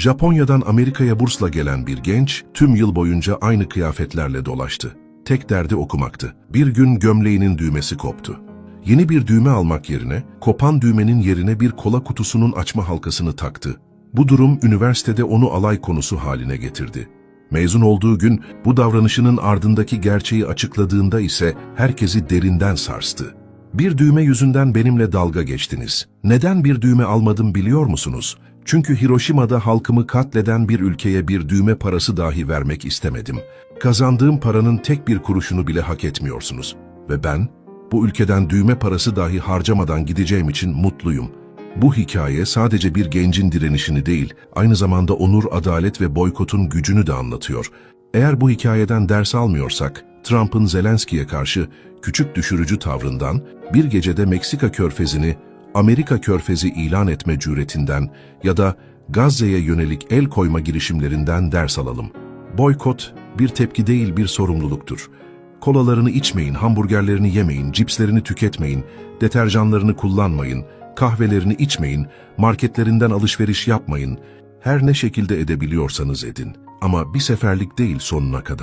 Japonya'dan Amerika'ya bursla gelen bir genç tüm yıl boyunca aynı kıyafetlerle dolaştı. Tek derdi okumaktı. Bir gün gömleğinin düğmesi koptu. Yeni bir düğme almak yerine kopan düğmenin yerine bir kola kutusunun açma halkasını taktı. Bu durum üniversitede onu alay konusu haline getirdi. Mezun olduğu gün bu davranışının ardındaki gerçeği açıkladığında ise herkesi derinden sarstı. Bir düğme yüzünden benimle dalga geçtiniz. Neden bir düğme almadım biliyor musunuz? Çünkü Hiroşima'da halkımı katleden bir ülkeye bir düğme parası dahi vermek istemedim. Kazandığım paranın tek bir kuruşunu bile hak etmiyorsunuz. Ve ben, bu ülkeden düğme parası dahi harcamadan gideceğim için mutluyum. Bu hikaye sadece bir gencin direnişini değil, aynı zamanda onur, adalet ve boykotun gücünü de anlatıyor. Eğer bu hikayeden ders almıyorsak, Trump'ın Zelenski'ye karşı küçük düşürücü tavrından, bir gecede Meksika körfezini Amerika körfezi ilan etme cüretinden ya da Gazze'ye yönelik el koyma girişimlerinden ders alalım. Boykot bir tepki değil bir sorumluluktur. Kolalarını içmeyin, hamburgerlerini yemeyin, cipslerini tüketmeyin, deterjanlarını kullanmayın, kahvelerini içmeyin, marketlerinden alışveriş yapmayın. Her ne şekilde edebiliyorsanız edin. Ama bir seferlik değil sonuna kadar.